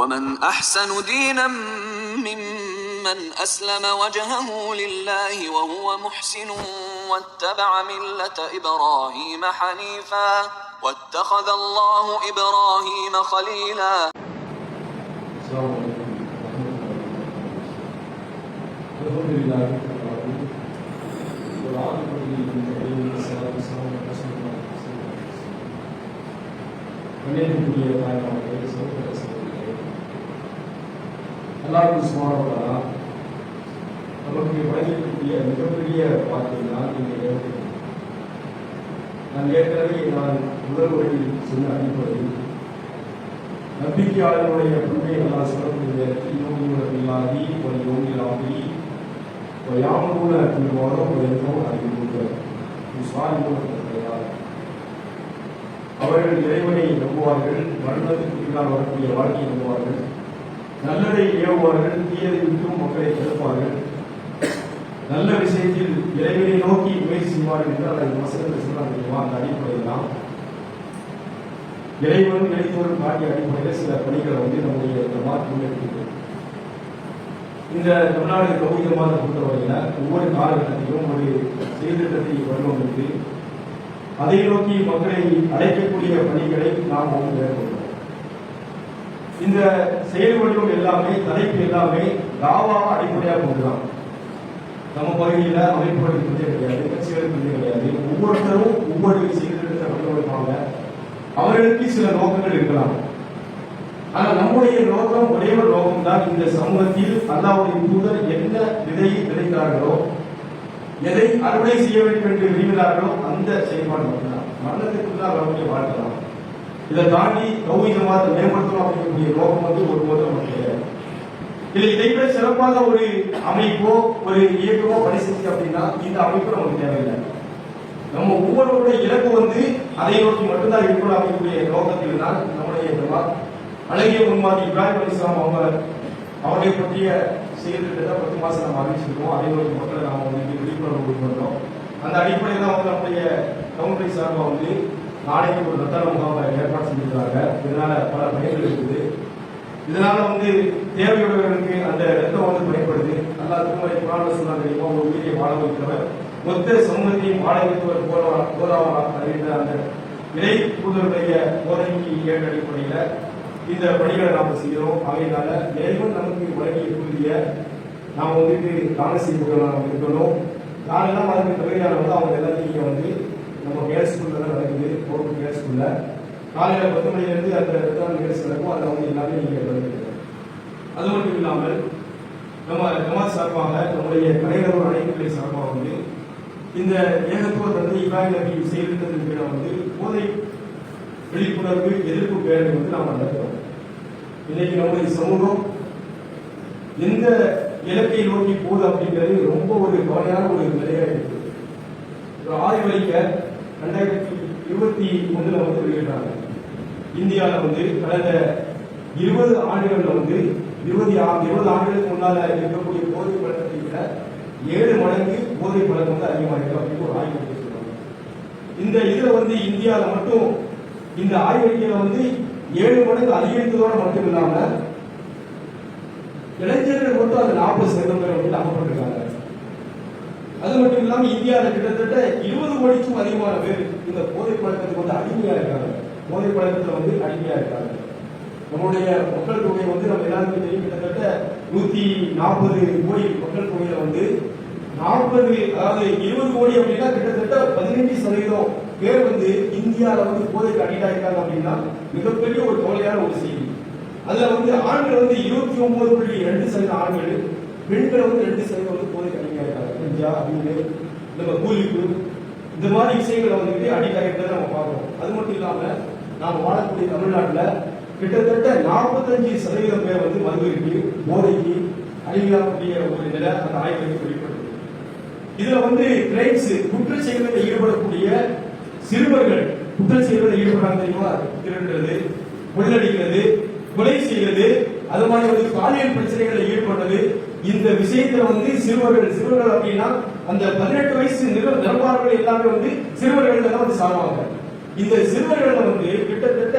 ومن أحسن دينا ممن أسلم وجهه لله وهو محسن واتبع ملة إبراهيم حنيفا واتخذ الله إبراهيم خليلا. الحمد لله والعاقبة அல்லாஹ் சுமாரா நமக்கு வழங்கக்கூடிய மிகப்பெரிய வார்த்தை தான் இந்த நேரத்தில் நான் ஏற்கனவே நான் முதல் வழியில் சொன்ன அடிப்படையில் நம்பிக்கையாளர்களுடைய பண்பை நல்லா சொல்லக்கூடிய யோகியுள்ள ஒரு யோகியாகி ஒரு யாமூல பின்வாரம் ஒரு அறிவிக்கிறார் அவர்கள் இறைவனை நம்புவார்கள் மரணத்துக்கு பின்னால் வரக்கூடிய வாழ்க்கையை நம்புவார்கள். நல்லதை ஏவுவார்கள் தீயதை விட்டும் மக்களை தடுப்பார்கள் நல்ல விஷயத்தில் இறைவனை நோக்கி முயற்சி செய்வார்கள் என்றால் அது வசனத்தை சொன்னாங்க தெரியுமா? அந்த அடிப்படையில் தான் இறைவன் நினைத்தோரும் காட்டிய அடிப்படையில் சில பணிகளை வந்து நம்முடைய இந்த மாற்றம் முன்னெடுக்கிறது இந்த தமிழ்நாடு கௌரிய மாத ஒவ்வொரு காலகட்டத்திலும் ஒரு செயல்திட்டத்தை வடிவமைத்து அதை நோக்கி மக்களை அழைக்கக்கூடிய பணிகளை நாம் வந்து மேற்கொள்ளும் இந்த செயல் வடிவம் எல்லாமே தலைப்பு எல்லாமே தாவா அடிப்படையாக கொண்டுதான். நம்ம பகுதியில் அமைப்புகள் பஞ்சம் கிடையாது கட்சிகள் பஞ்சம் கிடையாது. ஒவ்வொருத்தரும் ஒவ்வொரு செயல்திட்டத்தை வடிவமைப்பாங்க அவர்களுக்கு சில நோக்கங்கள் இருக்கலாம். ஆனால் நம்முடைய நோக்கம் ஒரே ஒரு நோக்கம் தான் இந்த சமூகத்தில் அல்லாவுடைய தூதர் என்ன விதையை விதைக்கிறார்களோ எதை அறுவடை செய்ய வேண்டும் என்று விரும்பினார்களோ அந்த செயல்பாடு மட்டும்தான். மரணத்துக்கு தான் வரக்கூடிய வாழ்க்கை தான். இதை தாண்டி கௌரவமாக மேம்படுத்தணும் அப்படிங்கக்கூடிய நோக்கம் வந்து ஒரு போது நமக்கு கிடையாது இல்லை இதை விட சிறப்பாக ஒரு அமைப்போ ஒரு இயக்கமோ பணி செஞ்சு அப்படின்னா இந்த அமைப்பு நமக்கு தேவையில்லை. நம்ம ஒவ்வொருவருடைய இலக்கு வந்து அதை நோக்கி மட்டும்தான் இருக்கணும் அமைக்கக்கூடிய நோக்கத்தில் தான் நம்முடைய ஜமாத் அழகிய முன்மாதிரி இப்ராஹிம் அலிஸ்லாம் அவங்க அவர்களை பற்றிய செயல்திட்டத்தை பத்து மாசம் நம்ம அறிவிச்சிருக்கோம். அதே நோக்கி மக்களை நாம் வந்து விழிப்புணர்வு கொண்டு வந்தோம். அந்த அடிப்படையில் தான் வந்து நம்முடைய கவுண்டரி சார்பாக வந்து நாளைக்கு ஒரு ரத்தன முகாமை ஏற்பாடு செஞ்சிருக்காங்க இதனால பல பயன்கள் இருக்குது. இதனால வந்து தேவையுடையவர்களுக்கு அந்த ரத்தம் வந்து பயன்படுது. நல்லா திருமலை புராண சொன்னாங்க தெரியுமா ஒரு வாழ வைக்கிறவர் மொத்த சமூகத்தையும் வாழ வைத்தவர் போரா போராவா அறிவித்த அந்த இறை தூதருடைய போதனைக்கு ஏற்ற அடிப்படையில் இந்த பணிகளை நாம் செய்கிறோம். அவையினால மேலும் நமக்கு வழங்கிய கூடிய நாம் வந்துட்டு தான செய்வர்கள் நாம் இருக்கணும். யாரெல்லாம் அதுக்கு தகுதியானவங்களோ அவங்க எல்லாத்தையும் வந்து நம்ம கேஸ் ஸ்கூல்ல தான் நடக்குது கோர்ட்டு கேஸ் ஸ்கூல்ல காலையில பத்து மணில அந்த எத்தனை நிகழ்ச்சி நடக்கும். அதை வந்து எல்லாமே நீங்க கவனிக்கணும். அது மட்டும் இல்லாமல் நம்ம ஜமாத் சார்பாக நம்முடைய கலைஞர் அனைத்துக்களை சார்பாக வந்து இந்த ஏகத்துவ தந்தை இப்ராஹிம் நபி செயல்பட்டதன் கீழ வந்து போதை விழிப்புணர்வு எதிர்ப்பு பேரணி வந்து நாம் நடக்கிறோம் இன்னைக்கு நம்முடைய சமூகம் எந்த இலக்கை நோக்கி போகுது அப்படிங்கிறது ரொம்ப ஒரு கவலையான ஒரு நிலையா இருக்கு ஒரு ஆய்வறிக்க ரெண்டாயிரத்தி இருபத்தி ஒன்றில் வந்து வெளியிட்டாங்க இந்தியாவில் வந்து கடந்த இருபது ஆண்டுகளில் வந்து இருபது ஆ- இருபது ஆண்டுகளுக்கு முன்னால் இருக்கக்கூடிய போதை பழக்கத்தை விட ஏழு மடங்கு போதை பழக்கம் வந்து அதிகமாக இருக்கு அப்படின்னு ஒரு ஆய்வு சொல்றாங்க. இந்த இதில் வந்து இந்தியாவில் மட்டும் இந்த ஆய்வறிக்கையில் வந்து ஏழு மடங்கு அதிகரித்ததோடு மட்டும் இல்லாமல் இளைஞர்கள் மட்டும் அது நாற்பது சதவீதம் வந்து அகப்பட்டிருக்காங்க அது மட்டும் இல்லாம இந்தியாவில் கிட்டத்தட்ட இருபது கோடிக்கும் அதிகமான பேர் இந்த போதை பழக்கத்துக்கு வந்து அடிமையா இருக்காங்க. போதை பழக்கத்துல வந்து அடிமையா இருக்காங்க. நம்மளுடைய மக்கள் தொகை வந்து நம்ம எல்லாருக்கும் தெரியும். கிட்டத்தட்ட நூத்தி நாற்பது கோடி மக்கள் தொகையில வந்து நாற்பது அதாவது இருபது கோடி அப்படின்னா கிட்டத்தட்ட பதினஞ்சு சதவீதம் பேர் வந்து இந்தியாவில் வந்து போதைக்கு அடிக்ட் ஆயிருக்காங்க அப்படின்னா மிகப்பெரிய ஒரு கவலையான ஒரு செய்தி. அதுல வந்து ஆண்கள் வந்து இருபத்தி ஒன்பது புள்ளி ரெண்டு சதவீதம் ஆண்கள் பெண்கள் வந்து ரெண்டு சதவீதம் வந்து போதை அடிக்ட் இருக்காங்க கஞ்சா அப்படின்னு நம்ம கூலிப்பு இந்த மாதிரி விஷயங்களை வந்துட்டு அடிக்கடி நம்ம பார்க்குறோம் அது மட்டும் இல்லாம நாம் வாழக்கூடிய தமிழ்நாட்டுல கிட்டத்தட்ட நாற்பத்தஞ்சு சதவீதம் பேர் வந்து மதுவிற்கு போதைக்கு அடிமையாகக்கூடிய ஒரு நிலை அந்த ஆய்வுக்கு வெளிப்படுது. இதுல வந்து கிரைம்ஸ் குற்ற செயல்களில் ஈடுபடக்கூடிய சிறுவர்கள் குற்ற செயல்களில் ஈடுபடுறாங்க தெரியுமா? திருடுறது கொள்ளடிக்கிறது கொலை செய்கிறது அது மாதிரி வந்து பாலியல் பிரச்சனைகளில் ஈடுபடுறது இந்த விஷயத்துல வந்து சிறுவர்கள் சிறுவர்கள் அப்படின்னா அந்த பதினெட்டு வயசு நிற நிரம்பார்கள் எல்லாமே வந்து சிறுவர்கள் தான் வந்து சாவாங்க. இந்த சிறுவர்கள் வந்து கிட்டத்தட்ட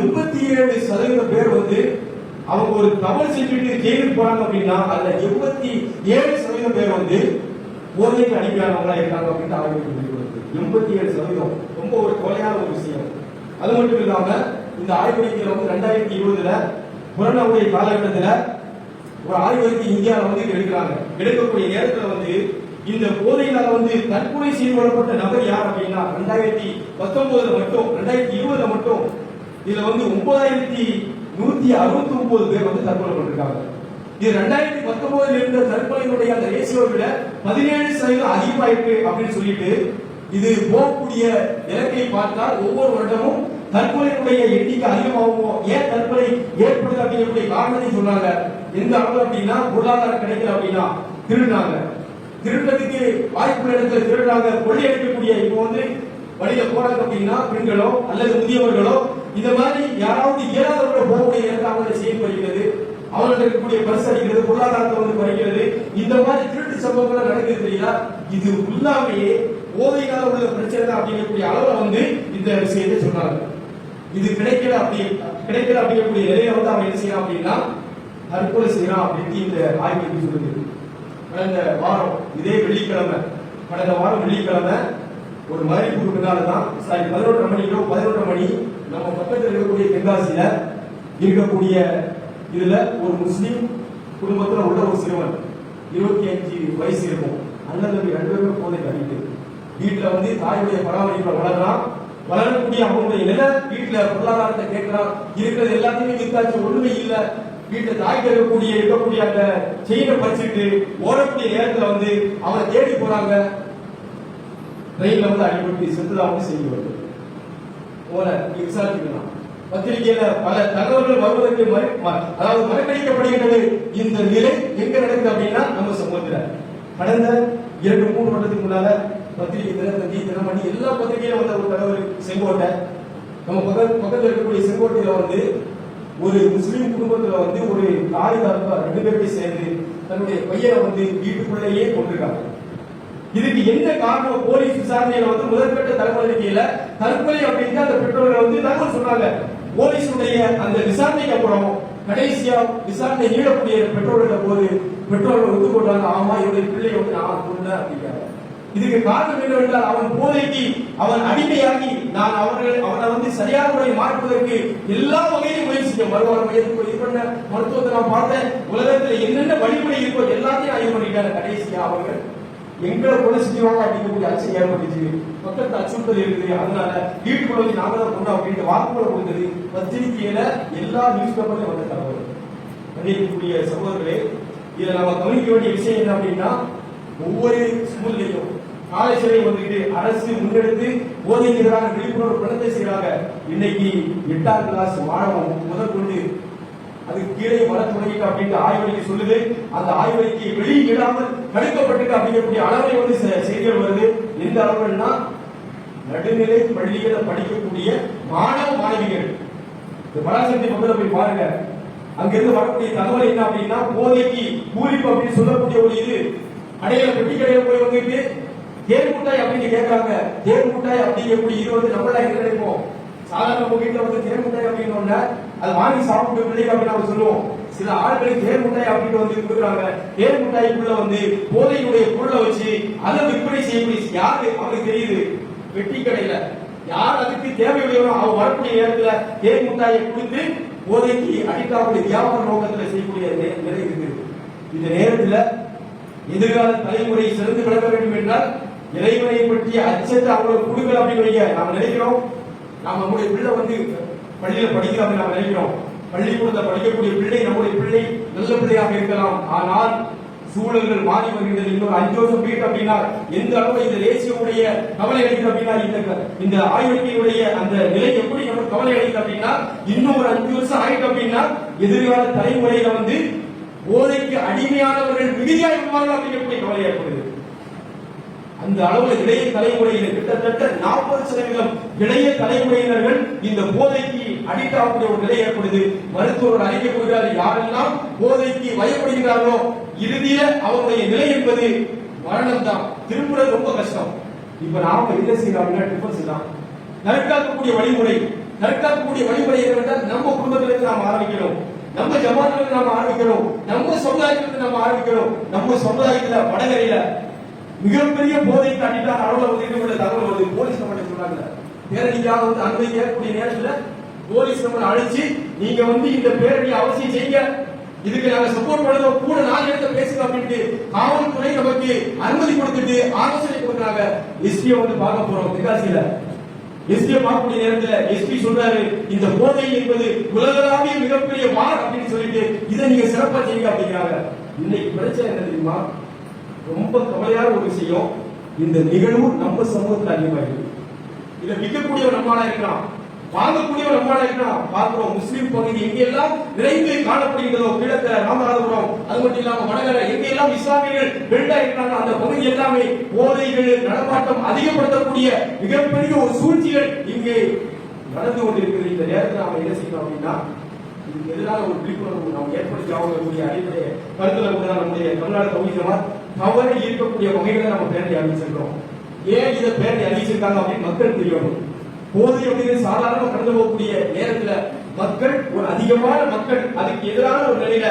எண்பத்தி ஏழு சதவீத பேர் வந்து அவங்க ஒரு தவறு செஞ்சுட்டு ஜெயிலுக்கு போனாங்க அப்படின்னா அதுல எண்பத்தி ஏழு சதவீதம் பேர் வந்து போதைக்கு அடிமையானவங்களா இருக்காங்க அப்படின்னு ஆய்வு வருது எண்பத்தி ஏழு சதவீதம். ரொம்ப ஒரு கொலையான ஒரு விஷயம். அது மட்டும் இல்லாம இந்த ஆய்வறிக்கையில வந்து ரெண்டாயிரத்தி இருபதுல கொரோனாவுடைய காலகட்டத்துல ஒரு ஆய்வறிக்கை இந்தியாவில் வந்து எடுக்கிறாங்க. எடுக்கக்கூடிய நேரத்தில் வந்து இந்த போதையினால வந்து தற்கொலை செய்து கொள்ளப்பட்ட நபர் யார் அப்படின்னா ரெண்டாயிரத்தி பத்தொன்பதுல மட்டும் ரெண்டாயிரத்தி இருபதுல மட்டும் இதுல வந்து ஒன்பதாயிரத்தி நூத்தி அறுபத்தி ஒன்பது பேர் வந்து தற்கொலை பண்ணிருக்காங்க. இது ரெண்டாயிரத்தி பத்தொன்பதுல இருந்த தற்கொலையினுடைய அந்த ரேசியோ விட பதினேழு சதவீதம் அதிகமாயிருக்கு அப்படின்னு சொல்லிட்டு இது போகக்கூடிய இலக்கை பார்த்தால் ஒவ்வொரு வருடமும் தற்கொலையினுடைய எண்ணிக்கை அதிகமாகும்? ஏன் தற்கொலை ஏற்படுது அப்படிங்கிற காரணத்தை சொன்னாங்க. எந்த அளவு அப்படின்னா பொருளாதாரம் கிடைக்கல அப்படின்னா திருடுனாங்க. திருடுறதுக்கு வாய்ப்புள்ள இடத்துல திருடுறாங்க. கொள்ளையடிக்கக்கூடிய இப்போ வந்து வழியில போறாங்க அப்படின்னா பெண்களோ அல்லது முதியவர்களோ இந்த மாதிரி யாராவது இயலாதவர்களோ போகக்கூடிய இடத்துல அவங்களை செய்து வருகிறது அவங்களுக்கு இருக்கக்கூடிய பரிசு அடிக்கிறது பொருளாதாரத்தை வந்து குறைக்கிறது இந்த மாதிரி திருட்டு சம்பவங்கள் நடக்குது இல்லையா இது உள்ளாமையே போதையினால உள்ள பிரச்சனை தான் அப்படிங்கக்கூடிய அளவுல வந்து இந்த விஷயத்தை சொன்னாங்க. இது கிடைக்கல அப்படி கிடைக்கல அப்படிங்கக்கூடிய நிலையில வந்து அவன் என்ன செய்யறான் அப்படின்னா தற்கொலை செய்யறான் அப்படின்னு இந்த ஆய்வு சொல்லுது. கடந்த வாரம் இதே வெள்ளிக்கிழமை கடந்த வாரம் வெள்ளிக்கிழமை ஒரு மாதிரி பின்னால தான் சாரி பதினொன்றரை மணிக்கோ பதினொன்றரை மணி நம்ம பக்கத்தில் இருக்கக்கூடிய தென்காசியில இருக்கக்கூடிய இதுல ஒரு முஸ்லீம் குடும்பத்துல உள்ள ஒரு சிறுவன் இருபத்தி அஞ்சு வயசு இருக்கும். அண்ணன் தம்பி ரெண்டு பேருமே போதை கட்டிட்டு வீட்டுல வந்து தாயுடைய பராமரிப்பு வளர்றான் வளரக்கூடிய அவனுடைய நில வீட்டுல பொருளாதாரத்தை கேட்கிறான் இருக்கிறது எல்லாத்தையுமே வித்தாச்சு ஒண்ணுமே இல்ல. வீட்டுல தாய் இருக்கக்கூடிய இருக்கக்கூடிய அந்த செயினை பறிச்சுட்டு ஓடக்கூடிய நேரத்துல வந்து அவனை தேடி போறாங்க. ரயில்ல வந்து அடிபட்டு செத்துதான் வந்து செய்தி வருது. போல விசாரிச்சுக்கலாம். பத்திரிகையில பல தகவல்கள் வருவதற்கு ம- அதாவது மறுக்கணிக்கப்படுகின்றது இந்த நிலை எங்க நடக்குது அப்படின்னா நம்ம சமூகத்தில். கடந்த இரண்டு மூணு வருடத்துக்கு முன்னால பத்திரிகை தினத்தந்தி தினமணி எல்லா பத்திரிகையிலும் வந்த ஒரு தகவல் செங்கோட்டை. நம்ம பக்கத்து பக்கத்துல இருக்கக்கூடிய செங்கோட்டையில வந்து ஒரு முஸ்லீம் குடும்பத்துல வந்து ஒரு தாய் தாப்பா ரெண்டு பேருமே சேர்ந்து தன்னுடைய பையனை வந்து வீட்டுக்குள்ளேயே கொண்டிருக்காங்க இதுக்கு என்ன காரணம்? போலீஸ் விசாரணையில வந்து முதற்கட்ட தகவல் அறிக்கையில தற்கொலை அப்படின்னு அந்த பெற்றோர்கள் வந்து தகவல் சொன்னாங்க போலீஸுடைய அந்த விசாரணைக்கு அப்புறம் கடைசியா விசாரணை நீடக்கூடிய பெற்றோர்கள் போது பெற்றோர்கள் ஒத்துக்கொண்டாங்க. ஆமா இவருடைய பிள்ளை வந்து நான் கொண்டேன் அப்படிங்கிறாங்க. இதுக்கு காரணம் என்னவென்றால் அவன் போதைக்கு அவன் அடிமையாகி நான் அவர்கள் அவனை வந்து சரியான முறையை மாற்றுவதற்கு எல்லா வகையிலும் முயற்சி செய்ய மறுவார மையத்துக்கு இது பண்ண? மருத்துவத்தை நான் பார்த்தேன். உலகத்தில் என்னென்ன வழிமுறை இருக்கோ எல்லாத்தையும் ஆய்வு பண்ணிட்டாங்க கடைசியா அவங்க எங்களை கொலை செஞ்சுவாங்க அப்படிங்கக்கூடிய அச்சம் ஏற்பட்டுச்சு பக்கத்து அச்சுறுத்தல் இருக்குது. அதனால வீட்டுக்குள்ள வச்சு நாங்க தான் கொண்டோம் அப்படின்ட்டு வாக்குமூலம் கொடுத்தது. பத்திரிகையில எல்லா நியூஸ் பேப்பர்லையும் வந்த தகவல். கண்டிக்கக்கூடிய சகோதரர்களே இதை நம்ம கவனிக்க வேண்டிய விஷயம் என்ன அப்படின்னா ஒவ்வொரு ஸ்கூல்லையும் காலேஜ்லையும் வந்துட்டு அரசு முன்னெடுத்து போதைக்கு எதிரான விழிப்புணர்வு பணத்தை செய்யறாங்க இன்னைக்கு எட்டாம் கிளாஸ் மாணவன் முதற்கொண்டு அதுக்கு கீழே வர தொடங்கிட்டு அப்படின்ட்டு ஆய்வறிக்கை சொல்லுது. அந்த ஆய்வறிக்கை வெளியிடாமல் தடுக்கப்பட்டிருக்கு அப்படிங்கக்கூடிய அளவில் வந்து செய்திகள் வருது. எந்த அளவுன்னா நடுநிலை பள்ளிகளை படிக்கக்கூடிய மாணவ மாணவிகள். இந்த பராசக்தி மக்கள் போய் பாருங்க. அங்கிருந்து வரக்கூடிய தகவல் என்ன அப்படின்னா போதைக்கு பூரிப்பு அப்படின்னு சொல்லக்கூடிய ஒரு இது கடையில பெட்டி கடையில போய் வந்துட்டு தேன் முட்டாய் அப்படின்னு கேட்கறாங்க. தேன் முட்டாய் அப்படிங்கக்கூடிய இது வந்து நம்மளா எங்க கிடைக்கும் சாதாரண நம்ம வீட்டுல வந்து தேன் முட்டாய் அப்படின்னு ஒண்ணு அது வாங்கி சாப்பிட்டு பிள்ளைங்க அப்படின்னு நம்ம சொல்லுவோம். சில ஆட்களுக்கு தேன் முட்டாய் அப்படின்னு வந்து கொடுக்குறாங்க. தேன் முட்டாய்க்குள்ள வந்து போதையுடைய பொருளை வச்சு அதை விற்பனை செய்யக்கூடிய யாரு அவங்களுக்கு தெரியுது? வெட்டி கடையில. யார் அதுக்கு தேவையுடையவரோ அவன் வரக்கூடிய நேரத்துல தேன் முட்டாயை கொடுத்து போதைக்கு அடிக்காக்கூடிய வியாபார நோக்கத்துல செய்யக்கூடிய நிலை இருக்குது. இந்த நேரத்துல எதிர்கால தலைமுறை சிறந்து விளக்க வேண்டும் என்றால் இறைவனை பற்றிய அச்சத்தை அவங்களுக்கு கொடுக்கல அப்படின்னு வைங்க. நாம நினைக்கிறோம். நாம நம்முடைய பிள்ளை வந்து பள்ளியில படிக்கிறாங்க நாம நினைக்கிறோம். பள்ளிக்கூடத்தில் படிக்கக்கூடிய பிள்ளை நம்முடைய பிள்ளை நல்ல பிள்ளையாக இருக்கலாம். ஆனால் சூழல்கள் மாறி வருகிறது. இன்னொரு அஞ்சு வருஷம் போயிட்டு அப்படின்னா எந்த அளவு இந்த தேசியவுடைய கவலை அடைகிறது அப்படின்னா இந்த இந்த ஆய்வறிக்கையுடைய அந்த நிலை எப்படி நமக்கு கவலை அடைகிறது அப்படின்னா இன்னும் ஒரு அஞ்சு வருஷம் ஆயிட்டு அப்படின்னா எதிர்கால தலைமுறையில வந்து போதைக்கு அடிமையானவர்கள் மிகுதியாக இருப்பார்கள் அப்படிங்கக்கூடிய கவலை ஏற்படுது அந்த அளவுல இளைய தலைமுறையினர் கிட்டத்தட்ட நாற்பது சதவீதம் இளைய தலைமுறையினர்கள் இந்த போதைக்கு அடிக்ட் ஆகக்கூடிய ஒரு நிலை ஏற்படுது. மருத்துவர்கள் அறிக்கை கூறுகிறார் யாரெல்லாம் போதைக்கு வயப்படுகிறார்களோ இறுதியில அவருடைய நிலை என்பது மரணம் தான் திரும்புறது ரொம்ப கஷ்டம். இப்ப நாம என்ன செய்யலாம் அப்படின்னா டிஃபன்ஸ் தான் தற்காக்கக்கூடிய வழிமுறை. தற்காக்கக்கூடிய வழிமுறை என்னவென்றால் நம்ம குடும்பத்திலிருந்து நாம் ஆரம்பிக்கணும். நம்ம ஜமாத்துல நம்ம ஆரம்பிக்கிறோம். நம்ம சமுதாயத்துல நம்ம ஆரம்பிக்கிறோம். நம்ம சமுதாயத்துல வடகரையில மிகப்பெரிய போதை தாண்டிதான் அளவுல வந்து இன்னும் தகவல் வருது. போலீஸ் நம்ம சொன்னாங்க பேரணிக்காக வந்து அனுமதி கேட்கக்கூடிய நேரத்துல போலீஸ் நம்ம அழைச்சு நீங்க வந்து இந்த பேரணி அவசியம் செய்யுங்க. இதுக்கு நாங்க சப்போர்ட் பண்ணுறோம். கூட நாலு இடத்துல பேசுங்க அப்படின்ட்டு காவல்துறை நமக்கு அனுமதி கொடுத்துட்டு ஆலோசனை கொடுக்குறாங்க. எஸ்பியை வந்து பார்க்க போறோம். தென்காசியில. எஸ்பியை பார்க்கக்கூடிய நேரத்தில் எஸ்பி சொல்றாரு இந்த போதை என்பது உலகளாவிய மிகப்பெரிய வார் அப்படின்னு சொல்லிட்டு இதை நீங்க சிறப்பா செய்யுங்க அப்படிங்கிறாங்க. இன்னைக்கு பிரச்சனை என்ன தெரியுமா? ரொம்ப கவலையான ஒரு விஷயம். இந்த நிகழ்வு நம்ம சமூகத்தில் அதிகமா இருக்கு இதை விற்கக்கூடியவர் நம்மளா இருக்கலாம். வாங்கக்கூடியவர் நம்மளா இருக்கலாம் பார்க்கிறோம் முஸ்லீம் பகுதி எங்கெல்லாம் நிறைந்து காணப்படுகிறதோ கிழக்க ராமநாதபுரம் அது மட்டும் இல்லாம வடகர எங்கெல்லாம் இஸ்லாமியர்கள் வெள்ளா இருக்கிறாங்க அந்த பகுதி எல்லாமே போதைகள் நடமாட்டம் அதிகப்படுத்தக்கூடிய மிகப்பெரிய ஒரு சூழ்ச்சிகள் இங்கே நடந்து கொண்டிருக்கிறது. இந்த நேரத்தில் நாம என்ன செய்யணும் அப்படின்னா இதுக்கு எதிரான ஒரு விழிப்புணர்வு நாம் ஏற்படுத்தி ஆகக்கூடிய அடிப்படை கருத்துல கூட நம்முடைய தமிழ்நாடு கவுனிசமா தவறு ஈர்க்கக்கூடிய வகைகளை நம்ம பேரணி அறிவிச்சிருக்கிறோம். ஏன் இதை பேரணி அறிவிச்சிருக்காங்க அப்படின்னு மக்கள் தெரியணும் போதை அப்படின்னு சாதாரண கடந்து போகக்கூடிய நேரத்துல மக்கள் ஒரு அதிகமான மக்கள் அதுக்கு எதிரான ஒரு நிலையில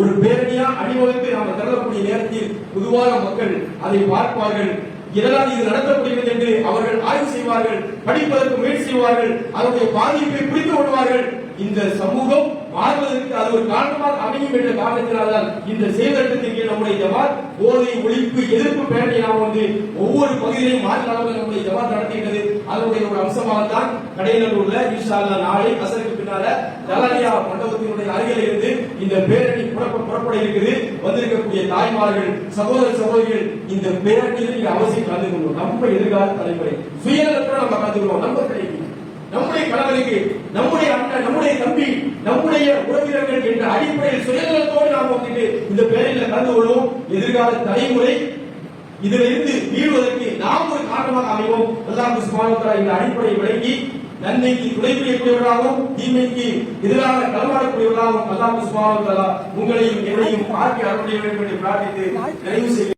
ஒரு பேரணியா அணிவகுத்து நாம கருதக்கூடிய நேரத்தில் பொதுவான மக்கள் அதை பார்ப்பார்கள். இதனால் இது நடத்தப்படுகிறது என்று அவர்கள் ஆய்வு செய்வார்கள் படிப்பதற்கு முயற்சி செய்வார்கள் அதனுடைய பாதிப்பை புரிந்து கொள்வார்கள். இந்த சமூகம் மாறுவதற்கு அது ஒரு காரணமாக அமையும் என்ற காரணத்தினால்தான் இந்த செயல்திட்டத்தின் நம்முடைய ஜமாத் போதை ஒழிப்பு எதிர்ப்பு பேரணி நாம் வந்து ஒவ்வொரு பகுதியிலையும் மாநில அளவில் நம்முடைய ஜமாத் நடத்துகிறது அதனுடைய ஒரு அம்சமாக தான் கடையநல்லூர்ல இன்ஷா நாளை அசருக்கு பின்னால ஜலாலியா மண்டபத்தினுடைய அருகில் இருந்து இந்த பேரணி புறப்பட இருக்குது. வந்திருக்கக்கூடிய தாய்மார்கள் சகோதர சகோதரிகள் இந்த பேரணியில் நீங்க அவசியம் கலந்து கொள்வோம் நம்ம எதிர்கால தலைமுறை சுயநலத்தோட நம்ம கலந்துக்கிறோம் நம்ம கிடைக்கும் நம்முடைய கணவனுக்கு நம்முடைய தம்பி நம்முடைய உறவினர்கள் என்ற அடிப்படையில் சுயநலத்தோடு நாம் வந்துட்டு இந்த பேரில் கலந்து கொள்வோம் எதிர்கால தலைமுறை இதுல இருந்து மீள்வதற்கு நாம் ஒரு காரணமாக அமைவோம். அல்லாஹ் சுப்ஹானஹு இந்த அடிப்படையை விளங்கி நன்மைக்கு துணை புரியக்கூடியவர்களாகவும் தீமைக்கு எதிராக களமாடக்கூடியவர்களாகவும் அல்லாஹ் சுப்ஹானஹு உங்களையும் என்னையும் பார்க்க அருள் வேண்டும் என்று பிரார்த்தித்து நிறைவு செய்ய